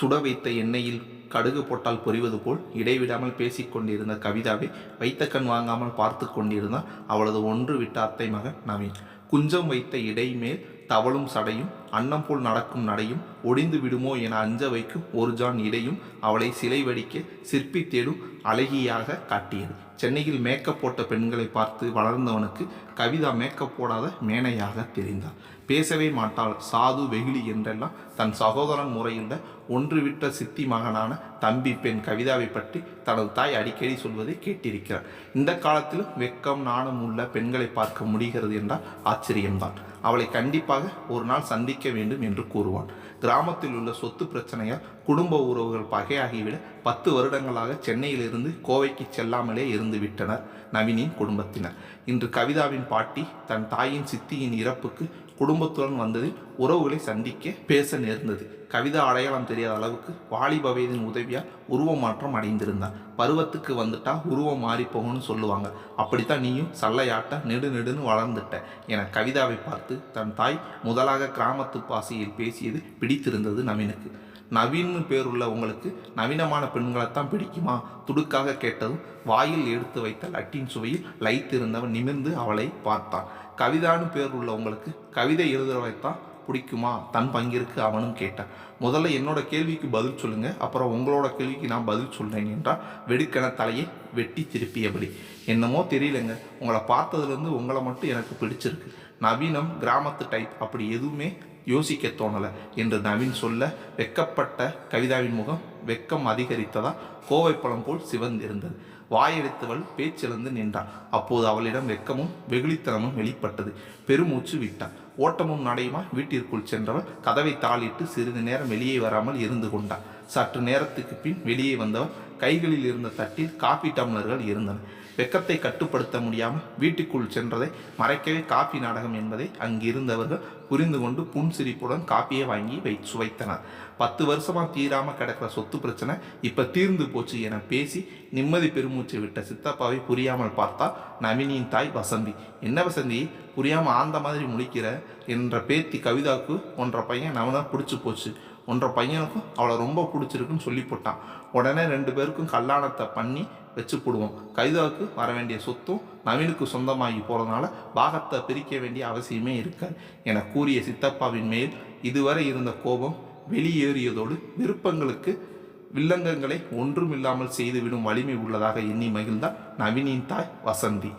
சுட வைத்த எண்ணெயில் கடுகு போட்டால் பொறிவது போல் இடைவிடாமல் பேசிக் கொண்டிருந்த கவிதாவை வைத்த கண் வாங்காமல் பார்த்து கொண்டிருந்தார் அவளது ஒன்று விட்ட அத்தை மகன் நவீன். குஞ்சம் வைத்த இடை மேல் தவளும் சடையும் அன்னம் போல் நடக்கும் நடையும் ஒடிந்து விடுமோ என அஞ்ச வைக்கும் ஒரு ஜான் இடையும் அவளை சிலை வடிக்க சிற்பி தேடும் அழகியாக காட்டியது. சென்னையில் மேக்கப் போட்ட பெண்களை பார்த்து வளர்ந்தவனுக்கு கவிதா மேக்கப் போடாத மேனையாக தெரிந்தாள். பேசவே மாட்டாள். சாது வெகுளி என்றெல்லாம் தன் சகோதரன் முறையுள்ள ஒன்று விட்ட சித்தி மகனான தம்பி பெண் கவிதாவை பற்றி தனது தாய் அடிக்கடி சொல்வதை கேட்டிருக்கிறார் இந்த காலத்திலும் வெக்கம் நாணம் உள்ள பெண்களை பார்க்க முடிகிறது என்றால் ஆச்சரியம்தான். அவளை கண்டிப்பாக ஒரு நாள் சந்திக்க வேண்டும் என்று கூறுவான் கிராமத்தில் உள்ள சொத்து பிரச்சனையால் குடும்ப உறவுகள் பகையாகிவிட பத்து வருடங்களாக சென்னையிலிருந்து கோவைக்கு செல்லாமலே இருந்து விட்டனர் நவீனின் குடும்பத்தினர். இன்று கவிதாவின் பாட்டி தன் தாயின் சித்தியின் இறப்புக்கு குடும்பத்துடன் வந்ததில் உறவுகளை சந்திக்க பேச நேர்ந்தது. கவிதா அடையாளம் தெரியாத அளவுக்கு வாலிப வயதின் உதவியால் உருவ மாற்றம் அடைந்திருந்தான். பருவத்துக்கு வந்துட்டா உருவம் மாறி போகும்னு சொல்லுவாங்க. அப்படித்தான் நீயும் சல்லையாட்ட நெடு நெடுன்னு வளர்ந்துட்ட என கவிதாவை பார்த்து தன் தாய் முதலாக கிராமத்து பாசையில் பேசியது பிடித்திருந்தது நவீனுக்கு. நவீன்னு பேருள்ள உங்களுக்கு நவீனமான பெண்களைத்தான் பிடிக்குமா துடுக்காக கேட்டதும் வாயில் எடுத்து வைத்த லட்டின் சுவையில் லைத்திருந்தவன் நிமிர்ந்து அவளை பார்த்தான். கவிதான்னு பேர் உள்ள உங்களுக்கு கவிதை எழுதுறவைத்தான் பிடிக்குமா? தன் பங்கிற்கு அவனும் கேட்டான். முதல்ல என்னோட கேள்விக்கு பதில் சொல்லுங்க. அப்புறம் உங்களோட கேள்விக்கு நான் பதில் சொல்றேன் என்றால் வெடுக்கென தலையை வெட்டி திருப்பியபடி. என்னமோ தெரியலங்க. உங்களை பார்த்ததுலேருந்து உங்களை மட்டும் எனக்கு பிடிச்சிருக்கு. நவீனம் கிராமத்து டைப் அப்படி எதுவுமே யோசிக்க தோணலை என்று நவீன் சொல்ல வெக்கப்பட்ட கவிதாவின் முகம் வெக்கம் அதிகரித்ததா? கோவை பழம் போல் சிவந்திருந்தது. வாயெடுத்தவள் பேச்சிழந்து நின்றாள் அப்போது அவளிடம் வெக்கமும் வெகுளித்தனமும் வெளிப்பட்டது. பெருமூச்சு விட்டாள் ஓட்டமும் நடையுமா? வீட்டிற்குள் சென்றவள் கதவை தாளிட்டு சிறிது நேரம் வெளியே வராமல் இருந்து கொண்டாள் சற்று நேரத்துக்கு பின் வெளியே வந்தவர் கைகளில் இருந்த தட்டில் காபி டம்ளர்கள் இருந்தன. வெக்கத்தை கட்டுப்படுத்த முடியாமல் வீட்டுக்குள் சென்றதை மறைக்கவே காபி நாடகம் என்பதை அங்கிருந்தவர்கள் புரிந்து கொண்டு புன்சிரிப்புடன் காப்பியை வாங்கி வை சுவைத்தனர். பத்து வருஷமாக தீராமல் கிடக்கிற சொத்து பிரச்சனை இப்போ தீர்ந்து போச்சு என பேசி நிம்மதி பெருமூச்சு விட்ட சித்தப்பாவை புரியாமல் பார்த்தா நவீனியின் தாய் வசந்தி. என்ன வசந்தி? புரியாமல் ஆந்த மாதிரி முழிக்கிற? என்ற பேத்தி கவிதாவுக்கு ஒன்ற பையன் நவனா பிடிச்சி போச்சு. ஒன்றரை பையனுக்கும் அவளை ரொம்ப பிடிச்சிருக்குன்னு சொல்லி போட்டான் உடனே ரெண்டு பேருக்கும் கல்யாணத்தை பண்ணி வச்சு போடுவோம். கைதாவுக்கு வர வேண்டிய சொத்தும் நவீனுக்கு சொந்தமாகி போகிறதுனால பாகத்தை பிரிக்க வேண்டிய அவசியமே இருக்காது. என கூறிய சித்தப்பாவின் மேல் இதுவரை இருந்த கோபம் வெளியேறியதோடு விருப்பங்களுக்கு வில்லங்கங்களை ஒன்றுமில்லாமல் செய்துவிடும் வலிமை உள்ளதாக எண்ணி மகிழ்ந்தார் நவீனின் தாய் வசந்தி.